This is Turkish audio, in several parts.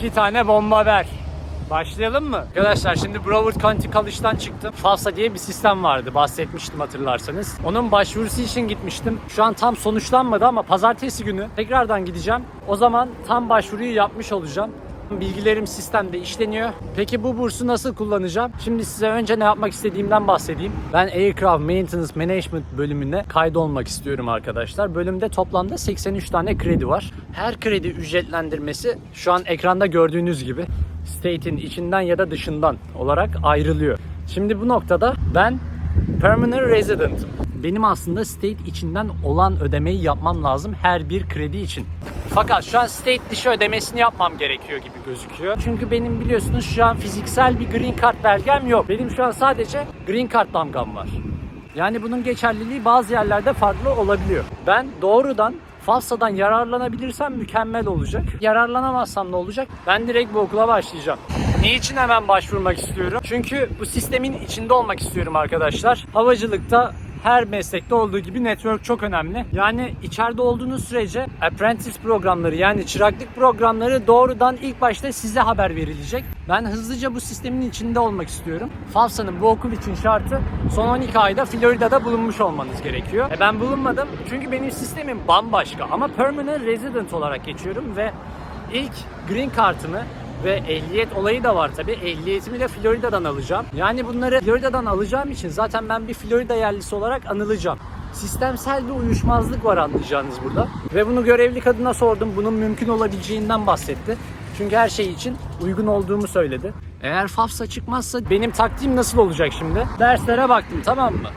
İki tane bomba ver. Başlayalım mı? Arkadaşlar şimdi Broward County College'dan çıktım. FAFSA diye bir sistem vardı. Bahsetmiştim hatırlarsanız. Onun başvurusu için gitmiştim. Şu an tam sonuçlanmadı ama pazartesi günü tekrardan gideceğim. O zaman tam başvuruyu yapmış olacağım. Bilgilerim sistemde işleniyor. Peki bu bursu nasıl kullanacağım? Şimdi size önce ne yapmak istediğimden bahsedeyim. Ben Aircraft Maintenance Management bölümüne kaydolmak istiyorum arkadaşlar. Bölümde toplamda 83 tane kredi var. Her kredi ücretlendirmesi şu an ekranda gördüğünüz gibi state'in içinden ya da dışından olarak ayrılıyor. Şimdi bu noktada ben permanent resident'ım. Benim aslında state içinden olan ödemeyi yapmam lazım her bir kredi için. Fakat şu an state dışı ödemesini yapmam gerekiyor gibi gözüküyor. Çünkü benim biliyorsunuz şu an fiziksel bir green card belgem yok. Benim şu an sadece green card damgam var. Yani bunun geçerliliği bazı yerlerde farklı olabiliyor. Ben doğrudan FAFSA'dan yararlanabilirsem mükemmel olacak. Yararlanamazsam ne olacak? Ben direkt bu okula başlayacağım. Niçin hemen başvurmak istiyorum? Çünkü bu sistemin içinde olmak istiyorum arkadaşlar. Havacılıkta her meslekte olduğu gibi network çok önemli. Yani içeride olduğunuz sürece apprentice programları yani çıraklık programları doğrudan ilk başta size haber verilecek. Ben hızlıca bu sistemin içinde olmak istiyorum. FAFSA'nın bu okul için şartı son 12 ayda Florida'da bulunmuş olmanız gerekiyor. E ben bulunmadım çünkü benim sistemim bambaşka ama permanent resident olarak geçiyorum ve ilk green kartımı ve ehliyet olayı da var tabi. Ehliyetimi de Florida'dan alacağım. Yani bunları Florida'dan alacağım için zaten ben bir Florida yerlisi olarak anılacağım. Sistemsel bir uyuşmazlık var anlayacağınız burada. Ve bunu görevli kadına sordum. Bunun mümkün olabileceğinden bahsetti. Çünkü her şey için uygun olduğumu söyledi. Eğer FAFSA çıkmazsa benim taktiğim nasıl olacak şimdi? Derslere baktım tamam mı?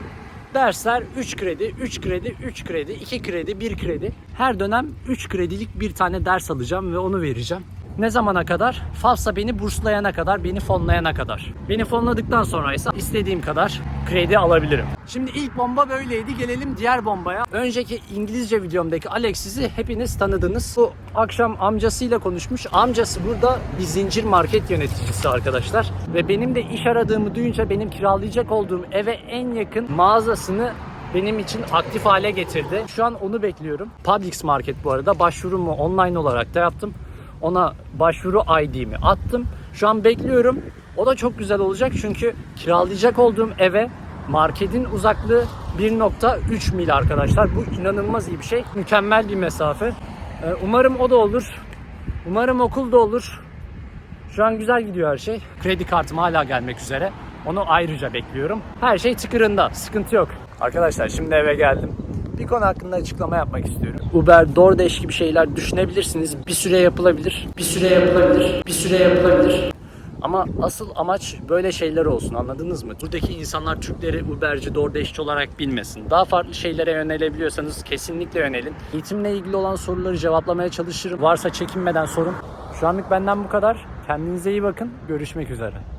Dersler 3 kredi, 3 kredi, 3 kredi, 2 kredi, 1 kredi. Her dönem 3 kredilik bir tane ders alacağım ve onu vereceğim. Ne zamana kadar? FAFSA beni burslayana kadar, beni fonlayana kadar. Beni fonladıktan sonra ise istediğim kadar kredi alabilirim. Şimdi ilk bomba böyleydi. Gelelim diğer bombaya. Önceki İngilizce videomdaki Alexis'i hepiniz tanıdınız. Bu akşam amcasıyla konuşmuş. Amcası burada bir zincir market yöneticisi arkadaşlar. Ve benim de iş aradığımı duyunca benim kiralayacak olduğum eve en yakın mağazasını benim için aktif hale getirdi. Şu an onu bekliyorum. Publix Market bu arada. Başvurumu online olarak da yaptım. Ona başvuru ID'mi attım. Şu an bekliyorum. O da çok güzel olacak çünkü kiralayacak olduğum eve marketin uzaklığı 1.3 mil arkadaşlar. Bu inanılmaz iyi bir şey. Mükemmel bir mesafe. Ee, Umarım o da olur. Umarım okul da olur. Şu an güzel gidiyor her şey. Kredi kartım hala gelmek üzere. Onu ayrıca bekliyorum. Her şey tıkırında. Sıkıntı yok. Arkadaşlar şimdi eve geldim. Bir konu hakkında açıklama yapmak istiyorum. Uber, DoorDash gibi şeyler düşünebilirsiniz. Bir süre yapılabilir. Bir süre yapılabilir. Bir süre yapılabilir. Ama asıl amaç böyle şeyler olsun anladınız mı? Buradaki insanlar Türkleri Uberci, DoorDash'çi olarak bilmesin. Daha farklı şeylere yönelebiliyorsanız kesinlikle yönelin. Eğitimle ilgili olan soruları cevaplamaya çalışırım. Varsa çekinmeden sorun. Şu anlık benden bu kadar. Kendinize iyi bakın. Görüşmek üzere.